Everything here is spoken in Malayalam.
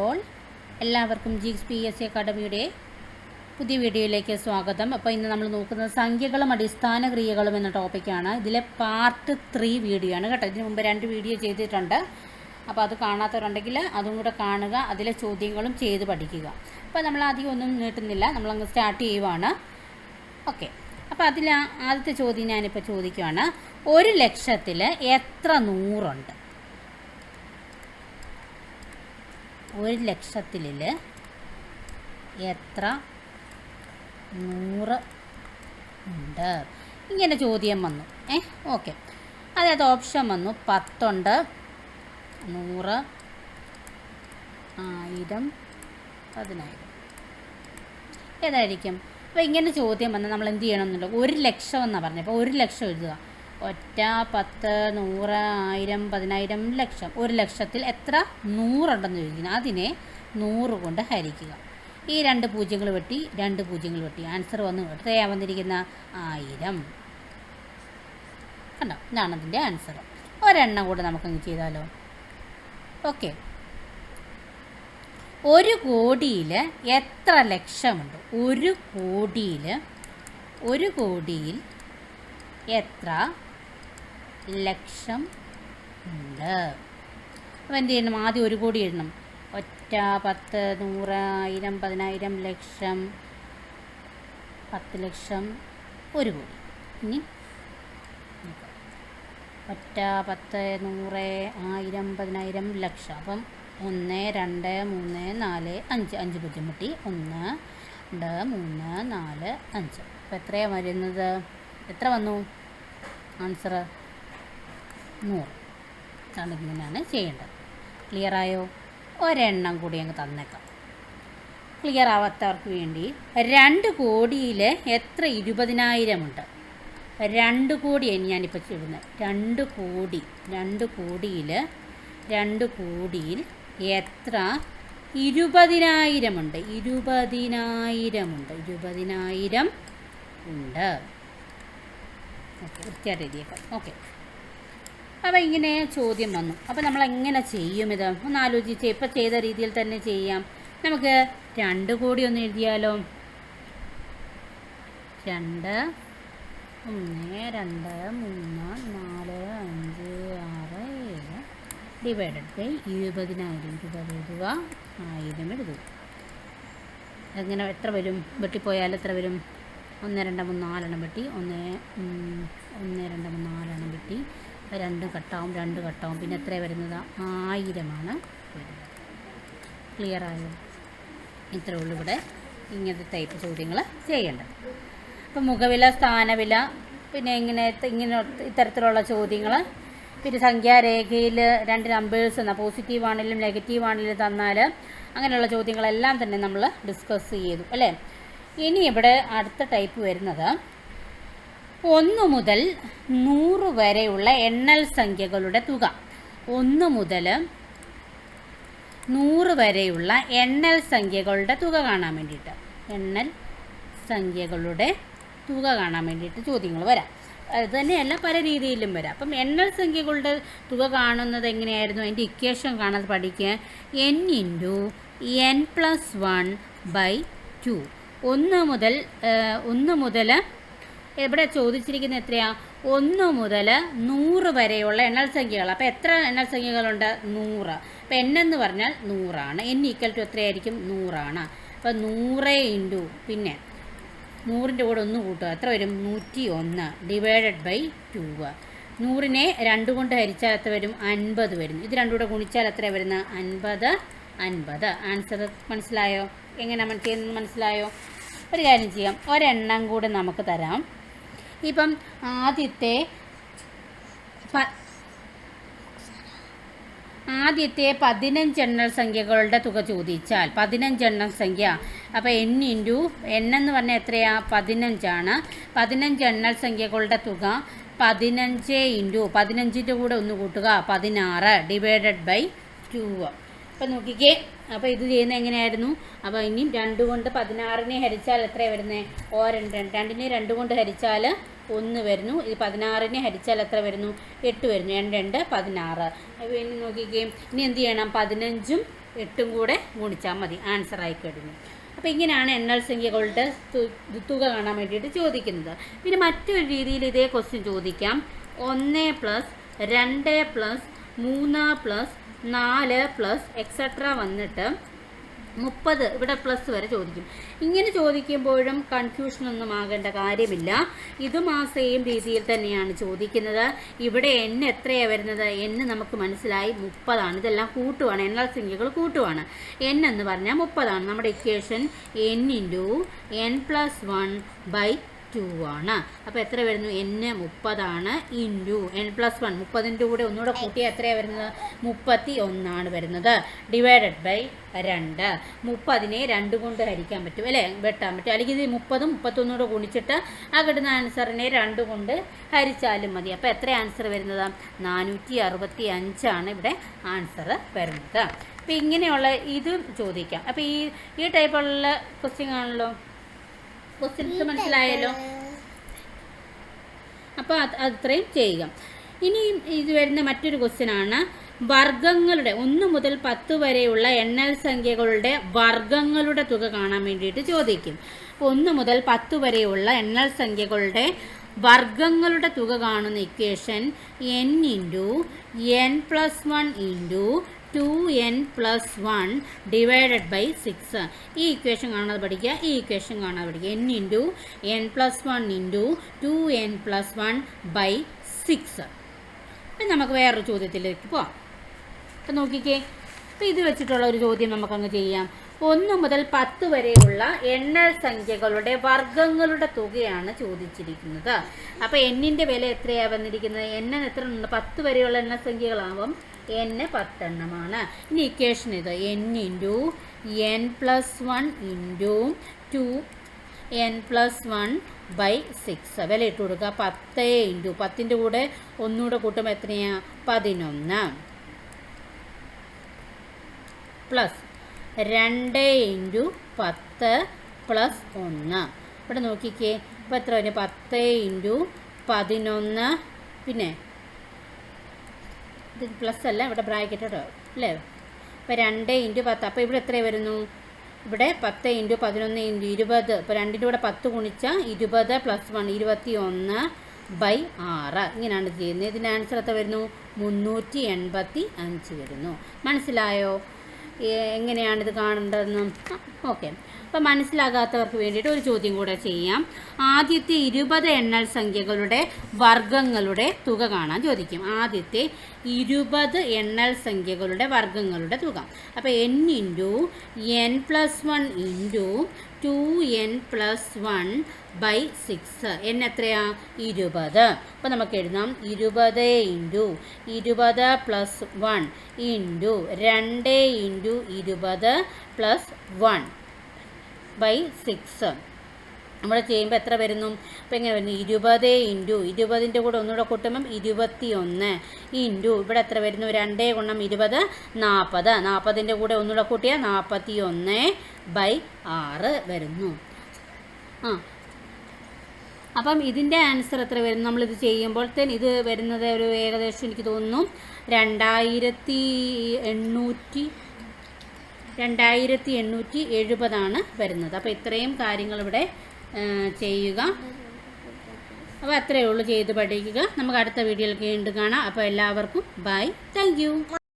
അപ്പോൾ എല്ലാവർക്കും ജിക്സ് പി എസ് സി അക്കാഡമിയുടെ പുതിയ വീഡിയോയിലേക്ക് സ്വാഗതം. അപ്പോൾ ഇന്ന് നമ്മൾ നോക്കുന്നത് സംഖ്യകളും അടിസ്ഥാന ക്രിയകളും എന്ന ടോപ്പിക്കാണ് ഇതിലെ പാർട്ട് ത്രീ വീഡിയോ ആണ് കേട്ടോ. ഇതിനു മുമ്പ് രണ്ട് വീഡിയോ ചെയ്തിട്ടുണ്ട്. അപ്പോൾ അത് കാണാത്തവരുണ്ടെങ്കിൽ അതും കൂടെ കാണുക അതിലെ ചോദ്യങ്ങളും ചെയ്ത് പഠിക്കുക. അപ്പോൾ നമ്മൾ അധികം ഒന്നും നീട്ടുന്നില്ല. നമ്മളങ്ങ് സ്റ്റാർട്ട് ചെയ്യുവാണ്. ഓക്കെ അപ്പോൾ അതിൽ ആദ്യത്തെ ചോദ്യം ഞാനിപ്പോൾ ചോദിക്കുവാണ്. ഒരു ലക്ഷത്തിൽ എത്ര നൂറുണ്ട്? ഒരു ലക്ഷത്തിൽ എത്ര? നൂറ് ഉണ്ട്. ഇങ്ങനെ ചോദ്യം വന്നു. ഏ ഓക്കെ. അതായത് ഓപ്ഷൻ വന്നു. പത്തുണ്ട്. നൂറ്. ആയിരം. പതിനായിരം. ഏതായിരിക്കും? അപ്പോൾ ഇങ്ങനെ ചോദ്യം വന്നാൽ നമ്മൾ എന്ത് ചെയ്യണമെന്നുണ്ടോ ഒരു ലക്ഷം എന്നാണ് പറഞ്ഞത് അപ്പോൾ ഒരു ലക്ഷം എഴുതുക. ഒറ്റ പത്ത് നൂറ് ആയിരം പതിനായിരം ലക്ഷം. ഒരു ലക്ഷത്തിൽ എത്ര? നൂറുണ്ടെന്ന് ചോദിക്കുന്നത് അതിനെ നൂറ് കൊണ്ട് ഹരിക്കുക. ഈ രണ്ട് പൂജ്യങ്ങൾ വെട്ടി രണ്ട് പൂജ്യങ്ങൾ വെട്ടി. ആൻസർ വന്നു എത്രയാ വന്നിരിക്കുന്ന ആയിരം. കണ്ടോ? ഇതാണ് അതിന്റെ ആൻസർ ഒരെണ്ണം കൂടെ നമുക്കങ്ങ് ചെയ്താലോ? ഓക്കെ ഒരു കോടിയിൽ എത്ര ലക്ഷമുണ്ട്? ഒരു കോടിയിൽ ഒരു കോടിയിൽ എത്ര ലക്ഷം ഉണ്ട്. അപ്പോൾ എന്ത് ചെയ്യണം? ആദ്യം ഒരു കോടി എഴുതണം. ഒറ്റ പത്ത് നൂറ് ആയിരം പതിനായിരം ലക്ഷം പത്ത് ലക്ഷം ഒരു കോടി. ഇനി ഒറ്റ പത്ത് നൂറ് ആയിരം പതിനായിരം ലക്ഷം. അപ്പം ഒന്ന് രണ്ട് മൂന്ന് നാല് അഞ്ച്. അഞ്ച് ബുദ്ധിമുട്ടി ഒന്ന് രണ്ട് മൂന്ന് നാല് അഞ്ച്. അപ്പോൾ എത്രയാണ് വരുന്നത്? എത്ര വന്നു? ആൻസർ നൂറ് ഇങ്ങനെയാണ് ചെയ്യേണ്ടത്. ക്ലിയർ ആയോ? ഒരെണ്ണം കൂടി അങ്ങ് തന്നേക്കാം. ക്ലിയർ ആവാത്തവർക്ക് വേണ്ടി രണ്ട് കോടിയിൽ എത്ര ഇരുപതിനായിരമുണ്ട്? രണ്ട് കോടിയാണ് ഞാനിപ്പോൾ ചെയ്യുന്നത്. രണ്ട് കോടി രണ്ട് കോടിയിൽ രണ്ട് കോടിയിൽ എത്ര? ഇരുപതിനായിരമുണ്ട്. ഇരുപതിനായിരമുണ്ട്. ഇരുപതിനായിരം ഉണ്ട്. ഓക്കെ വൃത്തിയായിട്ട് എഴുതിയേക്കാം. ഓക്കെ. അപ്പോൾ ഇങ്ങനെ ചോദ്യം വന്നു? അപ്പോൾ നമ്മൾ എങ്ങനെ ചെയ്യും ഇത്? ഒന്ന് ആലോചിച്ച് ഇപ്പോൾ ചെയ്ത രീതിയിൽ തന്നെ ചെയ്യാം. നമുക്ക് രണ്ട് കോടി ഒന്ന് എഴുതിയാലോ? രണ്ട് ഒന്ന് രണ്ട് മൂന്ന് നാല് അഞ്ച് ആറ് ഏഴ്. ഡിവൈഡഡ് ബൈ ഇരുപതിനായിരം ഇരുപത് എഴുതുക. ആയിരം എഴുതുക. എങ്ങനെ എത്ര വരും? വെട്ടിപ്പോയാൽ എത്ര വരും? ഒന്ന് രണ്ട് മൂന്ന് നാലെണ്ണം വെട്ടി. ഒന്ന് ഒന്ന് രണ്ട് മൂന്ന് നാലെണ്ണം വെട്ടി. രണ്ട് കട്ടാവും രണ്ട് കട്ടാവും പിന്നെ എത്ര വരുന്നത്? ആയിരമാണ് വരുന്നത്. ക്ലിയർ ആയോ? ഇത്രേ ഉള്ളൂ ഇവിടെ. ഇങ്ങനത്തെ ടൈപ്പ് ചോദ്യങ്ങൾ ചെയ്യേണ്ടത്. അപ്പം മുഖവില സ്ഥാനവില പിന്നെ ഇങ്ങനെ ഇങ്ങനെ ഇത്തരത്തിലുള്ള ചോദ്യങ്ങൾ പിന്നെ സംഖ്യാരേഖയിൽ രണ്ട് നമ്പേഴ്സ് എന്നാൽ പോസിറ്റീവ് ആണെങ്കിലും നെഗറ്റീവ് ആണെങ്കിലും തന്നാൽ അങ്ങനെയുള്ള ചോദ്യങ്ങളെല്ലാം തന്നെ നമ്മൾ ഡിസ്കസ് ചെയ്തു അല്ലേ? ഇനി ഇവിടെ അടുത്ത ടൈപ്പ് വരുന്നത് ഒന്ന് മുതൽ നൂറ് വരെയുള്ള എണ്ണൽ സംഖ്യകളുടെ തുക. ഒന്ന് മുതൽ നൂറ് വരെയുള്ള എണ്ണൽ സംഖ്യകളുടെ തുക കാണാൻ വേണ്ടിയിട്ട്. എണ്ണൽ സംഖ്യകളുടെ തുക കാണാൻ വേണ്ടിയിട്ട് ചോദ്യങ്ങൾ വരാം. അത് തന്നെയല്ല പല രീതിയിലും വരാം. അപ്പം എണ്ണൽ സംഖ്യകളുടെ തുക കാണുന്നത് എങ്ങനെയായിരുന്നു? അതിന്റെ ഇക്വേഷൻ കാണാതെ പഠിക്കുക. N into n plus one by two ഒന്ന് മുതൽ ഒന്ന് മുതൽ ഇവിടെ ചോദിച്ചിരിക്കുന്ന എത്രയാ? ഒന്ന് മുതൽ നൂറ് വരെയുള്ള എണ്ണൽ സംഖ്യകൾ. അപ്പോൾ എത്ര എണ്ണൽ സംഖ്യകളുണ്ട്? നൂറ്. അപ്പോൾ എൻ എന്ന് പറഞ്ഞാൽ നൂറാണ്. എൻ ഈക്വൽ ടു എത്രയായിരിക്കും? നൂറാണ്. അപ്പോൾ നൂറ് ഇന്റു പിന്നെ നൂറിന്റെ കൂടെ ഒന്ന് കൂട്ടുക. എത്ര വരും? നൂറ്റി ഒന്ന് ഡിവൈഡഡ് ബൈ ടു നൂറിനെ രണ്ട് കൊണ്ട് ഹരിച്ചാൽ എത്ര വരും? അൻപത് വരും ഇത് രണ്ടും കൂടെ ഗുണിച്ചാൽ എത്ര വരുന്ന? അൻപത് അൻപത്. ആൻസർ മനസ്സിലായോ? എങ്ങനെ മനസ്സിലായോ? ഒരു കാര്യം ചെയ്യാം. ഒരെണ്ണം കൂടെ നമുക്ക് തരാം. ഇപ്പം ആദ്യത്തെ ആദ്യത്തെ പതിനഞ്ചെണ്ണ സംഖ്യകളുടെ തുക ചോദിച്ചാൽ പതിനഞ്ചെണ്ണൽ സംഖ്യ. അപ്പോൾ എൻ ഇന്റു എൻ എന്ന് പറഞ്ഞാൽ എത്രയാ? പതിനഞ്ചാണ്. പതിനഞ്ച് എണ്ണൽ സംഖ്യകളുടെ തുക പതിനഞ്ച് ഇന്റു പതിനഞ്ചിന്റെ കൂടെ ഒന്ന് കൂട്ടുക പതിനാറ് ഡിവൈഡഡ് ബൈ ടു. അപ്പോൾ നോക്കിക്കേ. അപ്പോൾ ഇത് ചെയ്യുന്നത് എങ്ങനെയായിരുന്നു? അപ്പോൾ ഇനിയും രണ്ട് കൊണ്ട് പതിനാറിനെ ഹരിച്ചാൽ എത്രയാണ് വരുന്നത് ഓ രണ്ട് രണ്ട്. രണ്ടിനെ രണ്ട് കൊണ്ട് ഹരിച്ചാൽ ഒന്ന് വരുന്നു. ഇത് പതിനാറിനെ ഹരിച്ചാൽ എത്ര വരുന്നു? എട്ട് വരുന്നു. രണ്ട് രണ്ട് പതിനാറ്. ഇനി നോക്കിക്കേ. ഇനി എന്ത് ചെയ്യണം? പതിനഞ്ചും എട്ടും കൂടെ ഗുണിച്ചാൽ മതി. ആൻസർ ആയി കഴിഞ്ഞു. അപ്പോൾ ഇങ്ങനെയാണ് എണ്ണൽ സംഖ്യകളുടെ തുക കാണാൻ വേണ്ടിയിട്ട് ചോദിക്കുന്നത്. പിന്നെ മറ്റൊരു രീതിയിൽ ഇതേ ക്വസ്റ്റ്യൻ ചോദിക്കാം. ഒന്ന് പ്ലസ് രണ്ട് പ്ലസ് മൂന്ന് പ്ലസ് നാല് പ്ലസ് എക്സെട്ര വന്നിട്ട് മുപ്പത് ഇവിടെ പ്ലസ് വരെ ചോദിക്കും. ഇങ്ങനെ ചോദിക്കുമ്പോഴും കൺഫ്യൂഷനൊന്നും ആകേണ്ട കാര്യമില്ല. ഇതും ആ സെയിം രീതിയിൽ തന്നെയാണ് ചോദിക്കുന്നത്. ഇവിടെ എൻ എത്രയാണ് വരുന്നത്? എൻ നമുക്ക് മനസ്സിലായി മുപ്പതാണ്. ഇതെല്ലാം കൂട്ടുവാണ്. എണ്ണൽ സംഖ്യകൾ കൂട്ടുവാണ്. എൻ എന്ന് പറഞ്ഞാൽ മുപ്പതാണ്. നമ്മുടെ equation n into n plus one by two ആണ്. അപ്പോൾ എത്ര വരുന്നു? എൻ മുപ്പതാണ്. ഇന്റു എൻ പ്ലസ് വൺ മുപ്പതിന്റെ കൂടെ ഒന്നുകൂടെ കൂട്ടിയാൽ എത്രയാണ് വരുന്നത്? മുപ്പത്തി ഒന്നാണ് വരുന്നത്. ഡിവൈഡഡ് ബൈ രണ്ട്. മുപ്പതിനെ രണ്ട് കൊണ്ട് ഹരിക്കാൻ പറ്റും അല്ലേ? വെട്ടാൻ പറ്റും. അല്ലെങ്കിൽ ഇത് മുപ്പതും മുപ്പത്തൊന്നൂടെ ഗുണിച്ചിട്ട് ആ കിട്ടുന്ന ആൻസറിനെ രണ്ട് കൊണ്ട് ഹരിച്ചാലും മതി. അപ്പോൾ എത്ര ആൻസർ വരുന്നത്? നാനൂറ്റി അറുപത്തി അഞ്ചാണ് ഇവിടെ ആൻസർ വരുന്നത്. അപ്പോൾ ഇങ്ങനെയുള്ള ഇത് ചോദിക്കാം. അപ്പോൾ ഈ ഈ ടൈപ്പുള്ള ക്വസ്റ്റ്യൻ ആണല്ലോ. ക്വസ്റ്റ്യൻസ് മനസ്സിലായല്ലോ? അപ്പോൾ അത് അത്രയും ചെയ്യുക. ഇനി ഇത് വരുന്ന മറ്റൊരു ക്വസ്റ്റ്യൻ ആണ്. വർഗങ്ങളുടെ ഒന്ന് മുതൽ പത്ത് വരെയുള്ള എണ്ണൽ സംഖ്യകളുടെ വർഗങ്ങളുടെ തുക കാണാൻ വേണ്ടിയിട്ട് ചോദിക്കും. അപ്പോൾ ഒന്ന് മുതൽ പത്ത് വരെയുള്ള എണ്ണൽ സംഖ്യകളുടെ വർഗങ്ങളുടെ തുക കാണുന്ന equation n into n plus one into two n plus one divided by six ഈ ഇക്വേഷൻ കാണാതെ പഠിക്കുക. ഈ ഇക്വേഷൻ കാണാതെ പഠിക്കുക. N into n plus one into two n plus one by six അപ്പം നമുക്ക് വേറൊരു ചോദ്യത്തിലേക്ക് പോവാം. അപ്പം നോക്കിക്കേ. അപ്പം ഇത് വെച്ചിട്ടുള്ള ഒരു ചോദ്യം നമുക്കങ്ങ് ചെയ്യാം. ഒന്ന് മുതൽ പത്ത് വരെയുള്ള എണ്ണ സംഖ്യകളുടെ വർഗങ്ങളുടെ തുകയാണ് ചോദിച്ചിരിക്കുന്നത്. അപ്പോൾ എന്നിന്റെ വില എത്രയാണ് വന്നിരിക്കുന്നത്? എണ്ണ എത്ര പത്ത് വരെയുള്ള എണ്ണ സംഖ്യകളാവും. എന് പത്തെണ്ണമാണ്. ഇനി ഇക്വേഷൻ ഇത്. N into n plus one into two n plus one by six വില ഇട്ട് കൊടുക്കുക. പത്ത് ഇന്റു പത്തിന്റെ കൂടെ ഒന്നുകൂടെ കൂട്ടുമ്പോൾ എത്രയാണ് പതിനൊന്ന്. പ്ലസ് രണ്ട് ഇന്റു പത്ത് പ്ലസ് ഒന്ന്. ഇവിടെ നോക്കിക്കേ. ഇപ്പോൾ എത്ര വരും? പത്ത് ഇന്റു പതിനൊന്ന്. പിന്നെ ഇത് പ്ലസ് അല്ല ഇവിടെ ബ്രാക്കറ്റ് കേട്ടോ അല്ലേ? ഇപ്പോൾ രണ്ട് ഇന്റു പത്ത്. അപ്പോൾ ഇവിടെ എത്ര വരുന്നു? ഇവിടെ പത്ത് ഇന്റു പതിനൊന്ന് ഇന്റു ഇരുപത്. ഇപ്പോൾ രണ്ടിന്റെ കൂടെ പത്ത് ഗുണിച്ചാൽ ഇരുപത് പ്ലസ് വൺ ഇരുപത്തി ഒന്ന് ബൈ ആറ്. ഇങ്ങനെയാണ് ചെയ്യുന്നത്. ഇതിന്റെ ആൻസർ എത്ര വരുന്നു? മുന്നൂറ്റി എൺപത്തി അഞ്ച് വരുന്നു. മനസ്സിലായോ? എങ്ങനെയാണിത് കാണേണ്ടതെന്നും. ഓക്കെ. അപ്പം മനസ്സിലാകാത്തവർക്ക് വേണ്ടിയിട്ട് ഒരു ചോദ്യം കൂടെ ചെയ്യാം. ആദ്യത്തെ ഇരുപത് എണ്ണൽ സംഖ്യകളുടെ വർഗങ്ങളുടെ തുക കാണാൻ ചോദിക്കും. ആദ്യത്തെ ഇരുപത് എണ്ണൽ സംഖ്യകളുടെ വർഗങ്ങളുടെ തുക. അപ്പോൾ n into n plus one into two n plus one by six n എത്രയാ? ഇരുപത്. അപ്പോൾ നമുക്ക് എഴുതാം. ഇരുപത് ഇന്റു ഇരുപത് പ്ലസ് വൺ ഇന്റു രണ്ട് ഇന്റു ഇരുപത് പ്ലസ് വൺ ബൈ സിക്സ് നമ്മൾ ചെയ്യുമ്പോൾ എത്ര വരുന്നു? ഇപ്പം എങ്ങനെ വരുന്നു? ഇരുപത് ഇന്റു ഇരുപതിന്റെ കൂടെ ഒന്നുകൂടെ കൂട്ടുമ്പം ഇരുപത്തി ഒന്ന് ഇന്റു ഇവിടെ എത്ര വരുന്നു? രണ്ടേ ഗുണം ഇരുപത് നാൽപ്പത് നാൽപ്പതിന്റെ കൂടെ ഒന്നുകൂടെ കൂട്ടിയാൽ നാൽപ്പത്തി ഒന്ന് ബൈ ആറ് വരുന്നു. ആ. അപ്പം ഇതിന്റെ ആൻസർ എത്ര വരും നമ്മളിത് ചെയ്യുമ്പോഴത്തേന് ഇത് വരുന്നത് ഒരു ഏകദേശം എനിക്ക് തോന്നുന്നു രണ്ടായിരത്തി എണ്ണൂറ്റി രണ്ടായിരത്തി എണ്ണൂറ്റി എഴുപതാണ് വരുന്നത്. അപ്പോൾ ഇത്രയും ആ, ചെയ്യുക. അപ്പോൾ അത്രയേ ഉള്ളൂ ചെയ്ത് പഠിക്കുക. നമുക്ക് അടുത്ത വീഡിയോയിൽ വീണ്ടും കാണാം. അപ്പോൾ എല്ലാവർക്കും ബൈ. താങ്ക്